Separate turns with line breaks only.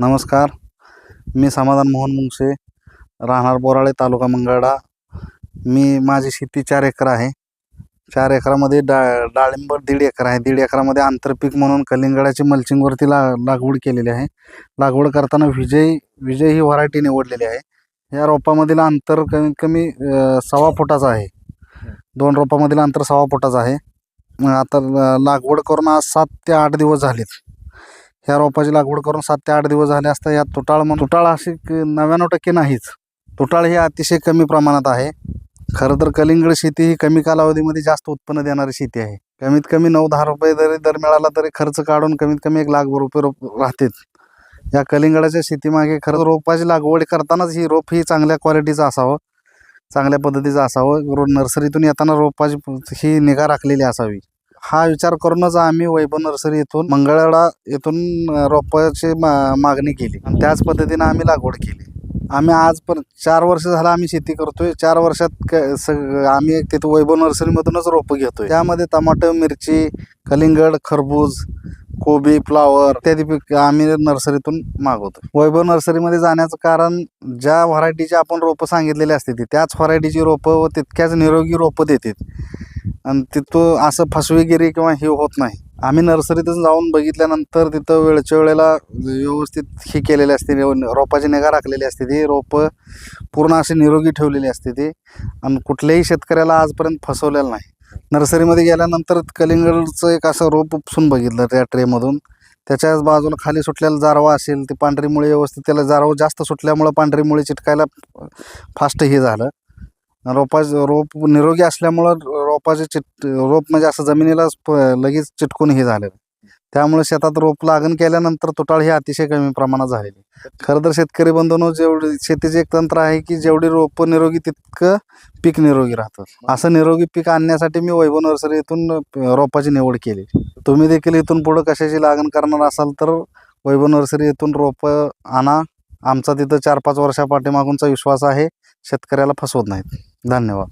नमस्कार. मी समाधान मोहन मुंगसे राहणार बोराळे तालुका मंगळडा. मी माझी शेती चार एकर आहे. चार एकरामध्ये डा डाळिंब दीड एकर आहे. दीड एकरामध्ये आंतरपीक म्हणून कलिंगडाची मल्चिंगवरती ला लागवड केलेली आहे. लागवड करताना विजय विजय ही व्हरायटी निवडलेली आहे. या रोपामधील अंतर कमीत कमी सव्वा फुटाचं आहे. दोन रोपामधील अंतर सव्वा फुटाचं आहे. मग आता लागवड करून आज सात ते आठ दिवस झालेत. ह्या रोपाची लागवड करून सात ते आठ दिवस झाले असता यात तुटाळ मग तुटाळ अशी नव्याण्णव टक्के नाहीच. तुटाळ ही अतिशय कमी प्रमाणात आहे. खरं तर कलिंगड शेती ही कमी कालावधीमध्ये जास्त उत्पन्न देणारी शेती आहे. कमीत कमी नऊ दहा रुपये जरी दर मिळाला तरी खर्च काढून कमीत कमी एक लाख रुपये रोप राहतेच. या कलिंगडाच्या शेतीमागे खरं रोपाची लागवड करतानाच ही रोप ही चांगल्या क्वालिटीचं असावं. चांगल्या पद्धतीचं असावं. नर्सरीतून येताना रोपाची ही निगा राखलेली असावी. हा विचार करूनच आम्ही वैभव नर्सरी येथून मंगळवेढा येथून रोपाची मा मागणी केली. आणि त्याच पद्धतीनं आम्ही लागवड केली. आम्ही आज पण चार वर्ष झालं आम्ही शेती करतोय. चार वर्षात क सग आम्ही तिथं वैभव नर्सरीमधूनच रोपं घेतोय. त्यामध्ये टमाटो मिरची कलिंगड खरबूज कोबी फ्लावर इत्यादी पीक आम्ही नर्सरीतून मागवतो. वैभव नर्सरीमध्ये जाण्याचं कारण ज्या व्हरायटीची आपण रोपं सांगितलेली असते ती त्याच व्हरायटीची रोपं व तितक्याच निरोगी रोपं देतात. आणि तिथं असं फसवेगिरी किंवा हे होत नाही. आम्ही नर्सरीतून जाऊन बघितल्यानंतर तिथं वेळच्या वेळेला व्यवस्थित हे केलेले असते रोपाची निगा राखलेली असते ती रोपं पूर्ण अशी निरोगी ठेवलेली असते ती. आणि कुठल्याही शेतकऱ्याला आजपर्यंत फसवलेलं नाही. नर्सरीमध्ये गेल्यानंतर कलिंगडचं एक असं रोप उपसून बघितलं त्या ट्रेमधून. त्याच्याच बाजूला खाली सुटलेला जारवा असेल ती पांढरीमुळे व्यवस्थित त्याला जारवा जास्त सुटल्यामुळं पांढरी मुळे चिटकायला फास्ट हे झालं. रोपा रोप निरोगी असल्यामुळं रोपाचे चिट रोप म्हणजे असं जमिनीला प- लगेच चिटकून हे झालेलं. त्यामुळे शेतात रोप लागण केल्यानंतर तुटाळ ही अतिशय कमी प्रमाणात झालेली खरं तर शेतकरी बंधूंनो जेवढी शेतीचे एक तंत्र आहे की जेवढी रोपं निरोगी तितकं पीक निरोगी राहतं. असं निरोगी पीक आणण्यासाठी मी वैभव नर्सरीतून अ, रोपाची निवड केली. तुम्ही देखील इथून पुढं कशाची लागण करणार असाल तर वैभव नर्सरी येथून रोपं आणा. आमचा तिथं चार पाच वर्षा पाठीमागूनचा विश्वास आहे. शेतकऱ्याला फसवत नाहीत. धन्यवाद.